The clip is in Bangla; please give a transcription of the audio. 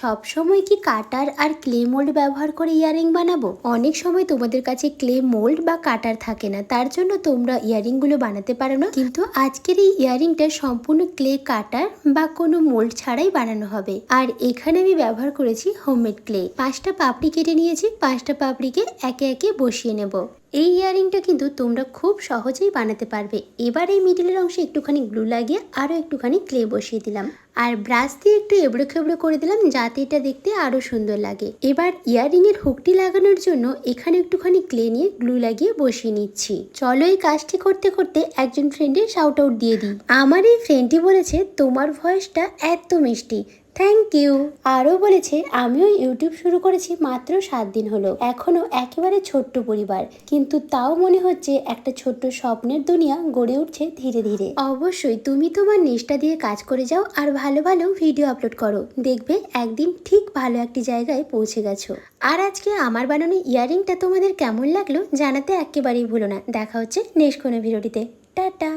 সব সময় কি কাটার আর ক্লে মোল্ড ব্যবহার করে ইয়ারিং বানাবো? অনেক সময় তোমাদের কাছে ক্লে মোল্ড বা কাটার থাকে না, তার জন্য তোমরা ইয়ারিংগুলো বানাতে পারো না। কিন্তু আজকের এই ইয়ারিংটা সম্পূর্ণ ক্লে কাটার বা কোনো মোল্ড ছাড়াই বানানো হবে। আর এখানে আমি ব্যবহার করেছি হোমমেড ক্লে। পাঁচটা পাপড়ি কেটে নিয়েছি, পাঁচটা পাপড়িকে একে একে বসিয়ে নেব। এই ইয়ারিংটা কিন্তু তোমরা খুব সহজেই বানাতে পারবে। এবার এই মিডিলের অংশে একটুখানি গ্লু লাগিয়ে আরও একটুখানি ক্লে বসিয়ে দিলাম। আর ব্রাশ দিয়ে একটু এবড়ো খেবড়ো করে দিলাম যাতে এটা দেখতে আরও সুন্দর লাগে। এবার ইয়ারিং এর হুকটি লাগানোর জন্য এখানে একটুখানি ক্লে নিয়ে গ্লু লাগিয়ে বসিয়ে নিচ্ছি। চলো এই কাজটি করতে করতে একজন ফ্রেন্ডের শাউট আউট দিয়ে দিই। আমার এই ফ্রেন্ডটি বলেছে, তোমার ভয়েসটা এত মিষ্টি। থ্যাংক ইউ আরও বলেছে, আমিও ইউটিউব শুরু করেছি মাত্র সাত দিন হলো। এখনও একেবারে ছোট্ট পরিবার। কিন্তু তাও মনে হচ্ছে একটা ছোট্ট স্বপ্নের দুনিয়া গড়ে উঠছে ধীরে ধীরে। অবশ্যই তুমি তোমার নিষ্ঠা দিয়ে কাজ করে যাও আর ভালো ভালো ভিডিও আপলোড করো। দেখবে একদিন ঠিক ভালো একটি জায়গায় পৌঁছে গেছো। আর আজকে আমার বানানো ইয়ারিংটা তোমাদের কেমন লাগল জানাতে একেবারেই ভুলো না। দেখা হচ্ছে নেক্সট কোনো ভিডিওটিতে। টাটা!